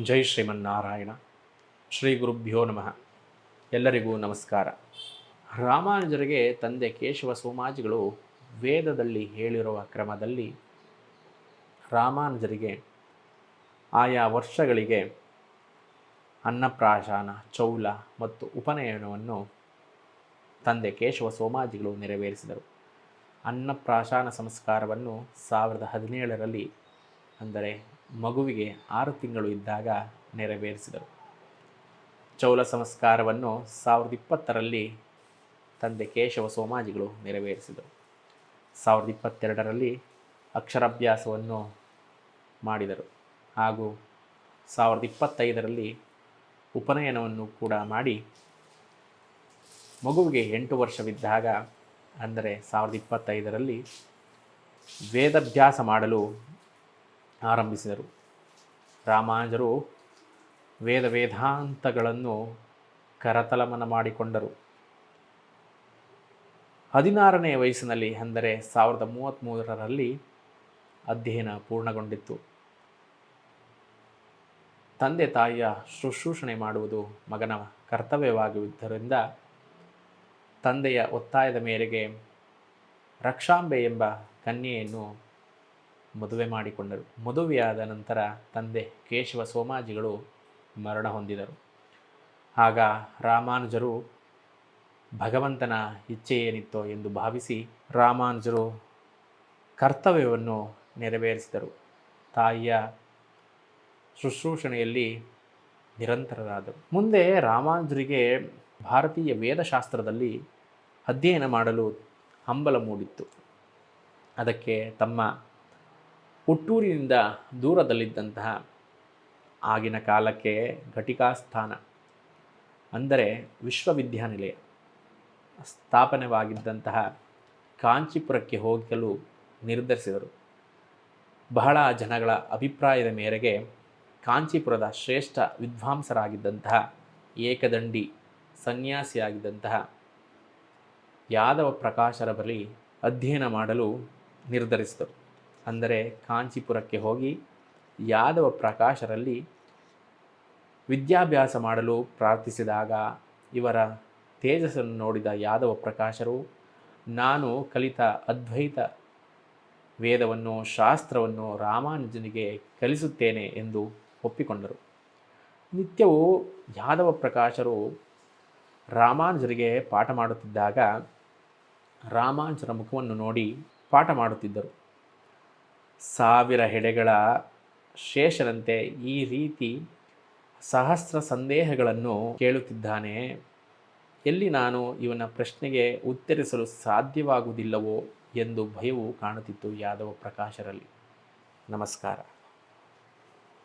ಜೈ ಶ್ರೀಮನ್ನಾರಾಯಣ. ಶ್ರೀ ಗುರುಭ್ಯೋ ನಮಃ. ಎಲ್ಲರಿಗೂ ನಮಸ್ಕಾರ. ರಾಮಾನುಜರಿಗೆ ತಂದೆ ಕೇಶವ ಸೋಮಾಜಿಗಳು ವೇದದಲ್ಲಿ ಹೇಳಿರುವ ಕ್ರಮದಲ್ಲಿ ರಾಮಾನುಜರಿಗೆ ಆಯಾ ವರ್ಷಗಳಿಗೆ ಅನ್ನಪ್ರಾಶಾನ, ಚೌಲ ಮತ್ತು ಉಪನಯನವನ್ನು ತಂದೆ ಕೇಶವ ಸೋಮಾಜಿಗಳು ನೆರವೇರಿಸಿದರು. ಅನ್ನಪ್ರಾಶಾನ ಸಂಸ್ಕಾರವನ್ನು ಸಾವಿರದ ಹದಿನೇಳರಲ್ಲಿ ಅಂದರೆ ಮಗುವಿಗೆ ಆರು ತಿಂಗಳು ಇದ್ದಾಗ ನೆರವೇರಿಸಿದರು. ಚೌಲ ಸಂಸ್ಕಾರವನ್ನು ಸಾವಿರದ ಇಪ್ಪತ್ತರಲ್ಲಿ ತಂದೆ ಕೇಶವ ಸೋಮಾಜಿಗಳು ನೆರವೇರಿಸಿದರು. ಸಾವಿರದ ಇಪ್ಪತ್ತೆರಡರಲ್ಲಿ ಅಕ್ಷರಾಭ್ಯಾಸವನ್ನು ಮಾಡಿದರು ಹಾಗೂ ಸಾವಿರದ ಇಪ್ಪತ್ತೈದರಲ್ಲಿ ಉಪನಯನವನ್ನು ಕೂಡ ಮಾಡಿ ಮಗುವಿಗೆ ಎಂಟು ವರ್ಷವಿದ್ದಾಗ ಅಂದರೆ ಸಾವಿರದ ಇಪ್ಪತ್ತೈದರಲ್ಲಿ ವೇದಾಭ್ಯಾಸ ಮಾಡಲು ಆರಂಭಿಸಿದರು. ರಾಮಾನುಜರು ವೇದ ವೇದಾಂತಗಳನ್ನು ಕರತಲಮನ ಮಾಡಿಕೊಂಡರು. ಹದಿನಾರನೇ ವಯಸ್ಸಿನಲ್ಲಿ ಅಂದರೆ ಸಾವಿರದ ಮೂವತ್ತ್ಮೂರರಲ್ಲಿ ಅಧ್ಯಯನ ಪೂರ್ಣಗೊಂಡಿತ್ತು. ತಂದೆ ತಾಯಿಯ ಶುಶ್ರೂಷಣೆ ಮಾಡುವುದು ಮಗನ ಕರ್ತವ್ಯವಾಗಿದ್ದರಿಂದ ತಂದೆಯ ಒತ್ತಾಯದ ಮೇರೆಗೆ ರಕ್ಷಾಂಬೆ ಎಂಬ ಕನ್ಯೆಯನ್ನು ಮದುವೆ ಮಾಡಿಕೊಂಡರು. ಮದುವೆಯಾದ ನಂತರ ತಂದೆ ಕೇಶವ ಸೋಮಾಜಿಗಳು ಮರಣ ಹೊಂದಿದರು. ಆಗ ರಾಮಾನುಜರು ಭಗವಂತನ ಇಚ್ಛೆ ಏನಿತ್ತೋ ಎಂದು ಭಾವಿಸಿ ರಾಮಾನುಜರು ಕರ್ತವ್ಯವನ್ನು ನೆರವೇರಿಸಿದರು. ತಾಯಿಯ ಶುಶ್ರೂಷಣೆಯಲ್ಲಿ ನಿರಂತರರಾದರು. ಮುಂದೆ ರಾಮಾನುಜರಿಗೆ ಭಾರತೀಯ ವೇದಶಾಸ್ತ್ರದಲ್ಲಿ ಅಧ್ಯಯನ ಮಾಡಲು ಹಂಬಲ ಮೂಡಿತ್ತು. ಅದಕ್ಕೆ ತಮ್ಮ ಹುಟ್ಟೂರಿನಿಂದ ದೂರದಲ್ಲಿದ್ದಂತಹ ಆಗಿನ ಕಾಲಕ್ಕೆ ಘಟಿಕಾಸ್ಥಾನ, ಅಂದರೆ ವಿಶ್ವವಿದ್ಯಾನಿಲಯ, ಸ್ಥಾಪನೆವಾಗಿದ್ದಂತಹ ಕಾಂಚೀಪುರಕ್ಕೆ ಹೋಗಲು ನಿರ್ಧರಿಸಿದರು. ಬಹಳ ಜನಗಳ ಅಭಿಪ್ರಾಯದ ಮೇರೆಗೆ ಕಾಂಚೀಪುರದ ಶ್ರೇಷ್ಠ ವಿದ್ವಾಂಸರಾಗಿದ್ದಂತಹ ಏಕದಂಡಿ ಸನ್ಯಾಸಿಯಾಗಿದ್ದಂತಹ ಯಾದವ ಪ್ರಕಾಶರ ಬಳಿ ಅಧ್ಯಯನ ಮಾಡಲು ನಿರ್ಧರಿಸಿದರು. ಅಂದರೆ ಕಾಂಚೀಪುರಕ್ಕೆ ಹೋಗಿ ಯಾದವ ಪ್ರಕಾಶರಲ್ಲಿ ವಿದ್ಯಾಭ್ಯಾಸ ಮಾಡಲು ಪ್ರಾರ್ಥಿಸಿದಾಗ ಇವರ ತೇಜಸ್ಸನ್ನು ನೋಡಿದ ಯಾದವ ಪ್ರಕಾಶರು, ನಾನು ಕಲಿತ ಅದ್ವೈತ ವೇದವನ್ನು, ಶಾಸ್ತ್ರವನ್ನು ರಾಮಾನುಜನಿಗೆ ಕಲಿಸುತ್ತೇನೆ ಎಂದು ಒಪ್ಪಿಕೊಂಡರು. ನಿತ್ಯವೂ ಯಾದವ ಪ್ರಕಾಶರು ರಾಮಾನುಜರಿಗೆ ಪಾಠ ಮಾಡುತ್ತಿದ್ದಾಗ ರಾಮಾನುಜರ ಮುಖವನ್ನು ನೋಡಿ ಪಾಠ ಮಾಡುತ್ತಿದ್ದರು. ಸಾವಿರ ಹೆಡೆಗಳ ಶೇಷರಂತೆ ಈ ರೀತಿ ಸಹಸ್ರ ಸಂದೇಹಗಳನ್ನು ಕೇಳುತ್ತಿದ್ದಾನೆ. ಎಲ್ಲಿ ನಾನು ಇವನ ಪ್ರಶ್ನೆಗೆ ಉತ್ತರಿಸಲು ಸಾಧ್ಯವಾಗುವುದಿಲ್ಲವೋ ಎಂದು ಭಯವು ಕಾಣುತ್ತಿತ್ತು ಯಾದವ ಪ್ರಕಾಶರಲ್ಲಿ. ನಮಸ್ಕಾರ.